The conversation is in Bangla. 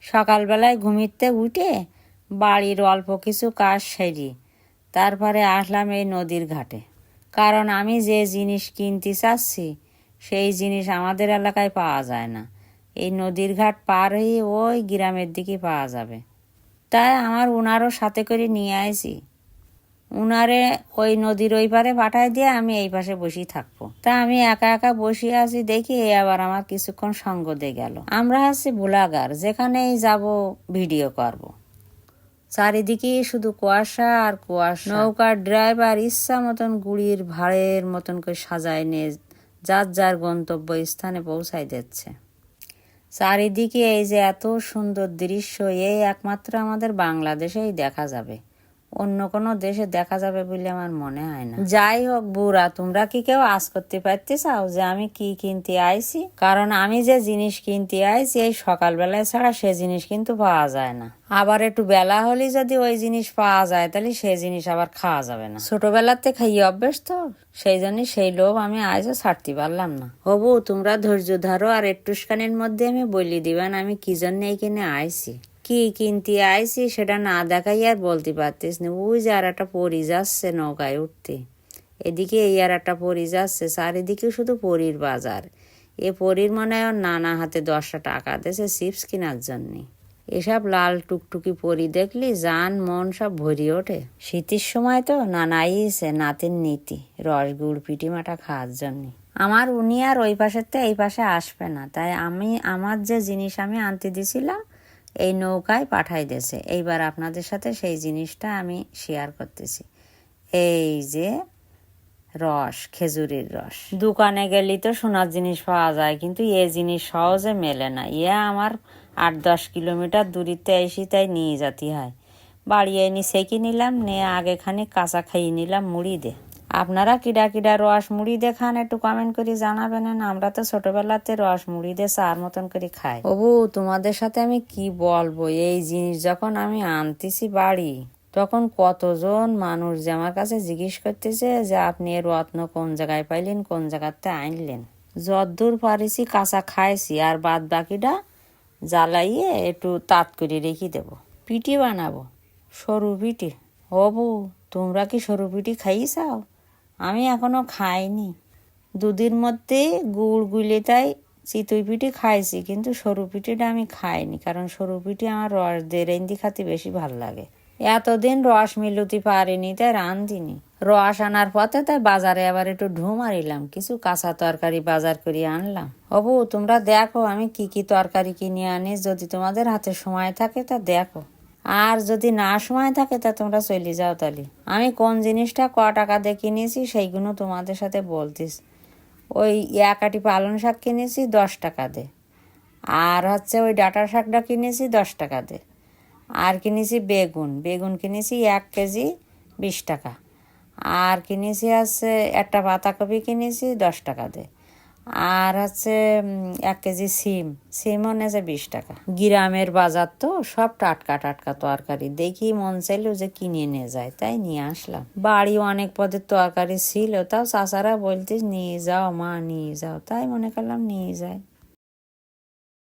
সকালবেলায় ঘুমিতে উঠে বাড়ির অল্প কিছু কাজ সেরি। তারপরে আসলাম এই নদীর ঘাটে। কারণ আমি যে জিনিস কিনতে চাচ্ছি, সেই জিনিস আমাদের এলাকায় পাওয়া যায় না। এই নদীর ঘাট পার হয়ে ওই গ্রামের দিকে পাওয়া যাবে। তাই আমার উনারও সাথে করে নিয়ে আসি উনারে ওই নদীর ওই পারে পাঠায় দিয়ে আমি এই পাশে বসেই থাকব। তা আমি একা একা বসে আছি দেখি আবার আমার কিছুক্ষণ সঙ্গ দিয়ে গেল। আমরা আছি ভোলাগার যেখানেই যাব ভিডিও করব। চারিদিকে শুধু কুয়াশা আর কুয়াশা। নৌকার ড্রাইভার ইচ্ছা মতন গুড়ির ভাড়ের মতন করে সাজায় নিয়ে যার যার গন্তব্য স্থানে পৌঁছাই দিচ্ছে। চারিদিকে এই যে এত সুন্দর দৃশ্য, এই একমাত্র আমাদের বাংলাদেশেই দেখা যাবে। অন্য কোনো দেশে দেখা যাবে বলে আমার মনে হয় না। যাই হোক বুড়া, তোমরা কি কেউ আজ করতে পারতে চাও যে আমি কি কিনতে আইছি? কারণ আমি যে জিনিস কিনতে আইছি, এই সকালবেলায় ছাড়া সে জিনিস কিন্তু পাওয়া যায় না। আবার একটু বেলা হলে যদি ওই জিনিস পাওয়া যায়, তাহলে সেই জিনিস আবার খাওয়া যাবে না। ছোটবেলাতে খাইয়ে অভ্যেস তো সেই জন্য সেই লোভ আমি আজও ছাড়তে পারলাম না। হবু, তোমরা ধৈর্য ধরো আর একটুখানির মধ্যে আমি বলি দিবেন আমি কি জন্য এইখানে আইছি। কি কিনতে আইছি সেটা না দেখাই আর বলতে পারতিস না। ওই যে আর একটা পরি যাচ্ছে নৌকায় উঠতে। এদিকে এই আর একটা পরি যাচ্ছে, চারিদিকে শুধু পরির বাজার। এ পরির মনে হয় নানা হাতে দশটা টাকা দিয়েছে চিপস কেনার জন্যে। এসব লাল টুকটুকি পরি দেখলি জান মন সব ভরি ওঠে। শীতের সময় তো নানাইছে নাতির নীতি, রস, গুড় পিটি খাওয়ার জন্য। আমার উনি আর ওই পাশের তো এই পাশে আসবে না। তাই আমি, আমার যে জিনিস আমি আনতে দিছিলাম এই নৌকায় পাঠাই দিয়েছে। এইবার আপনাদের সাথে সেই জিনিসটা আমি শেয়ার করতেছি। এই যে রস, খেজুরির রস। দোকানে গেলেই তো সোনার জিনিস পাওয়া যায়, কিন্তু এ জিনিস সহজে মেলে না। ইয়ে আমার আট দশ কিলোমিটার দূরিতে এসে তাই নিয়ে যেতে হয়। বাড়ি এনে সেকি নিলাম, নিয়ে আগে খানিক কাঁচা খাইয়ে নিলাম, মুড়ি দে। আপনারা কিডা কিডা রস মুড়ি দিয়ে খান, একটু কমেন্ট করে জানাবেন আমরা তো ছোটবেলাতে রস মুড়ি দিয়ে চার মতন করে খাই। ওবু তোমাদের সাথে আমি কি বলব? এই জিনিস যখন আমি আনতেছি বাড়ি, তখন কতজন মানুষ যে আমার কাছে জিজ্ঞেস করতেছে যে, আপনি এর রত্ন কোন জায়গায় পাইলেন? কোন জায়গাতে আনলেন? যদ্দূর পারিছি, কাঁচা খাইছি, আর বাদ বাকিটা জ্বালাইয়ে একটু তাঁত করে রেখে দেবো। পিঠি বানাবো, সরু পিঠি। হবু তোমরা কি সরু পিঠি খাইছাও? আমি এখনও খাইনি। দুধের মধ্যে গুড় গুলে তাই চিতই পিঠে খাইছি, কিন্তু সরু পিঠেটা আমি খাইনি, কারণ সরু পিঠে আমার রস দিয়ে রেন্দি খাতে বেশি ভালো লাগে। এতদিন রস মিলুতি পারিনি, তাই রাঁধিনি রস আনার পথে তাই বাজারে আবার একটু ঢু মারিলাম, কিছু কাঁচা তরকারি বাজার করে আনলাম। অবু, তোমরা দেখো আমি কি কি তরকারি কিনে আনি, যদি তোমাদের হাতে সময় থাকে তা দেখো। আর যদি না সময় থাকে, তা তোমরা চলে যাও তাহলে। আমি কোন জিনিসটা ক টাকা দিয়ে কিনেছি, সেইগুলো তোমাদের সাথে বলতিস। ওই একাটি পালং শাক কিনেছি দশ টাকা দে আর হচ্ছে ওই ডাটা শাকটা কিনেছি দশ টাকা দে আর কিনেছি বেগুন। বেগুন কিনেছি এক কেজি বিশ টাকা। আর কিনেছি হচ্ছে একটা পাতাকপি কিনেছি দশ টাকা দে আর হচ্ছে এক কেজি সিম। সিমও নেছে বিশ টাকা। গ্রামের বাজার তো সব টাটকা টাটকা তরকারি। দেখি মন চাইলেও যে কিনে নিয়ে যায় তাই নিয়ে আসলাম। বাড়ি অনেক পদের তরকারি ছিল। তাও চাচারা বলতিস নিয়ে যাও মা, নিয়ে যাও। তাই মনে করলাম, নিয়ে যায়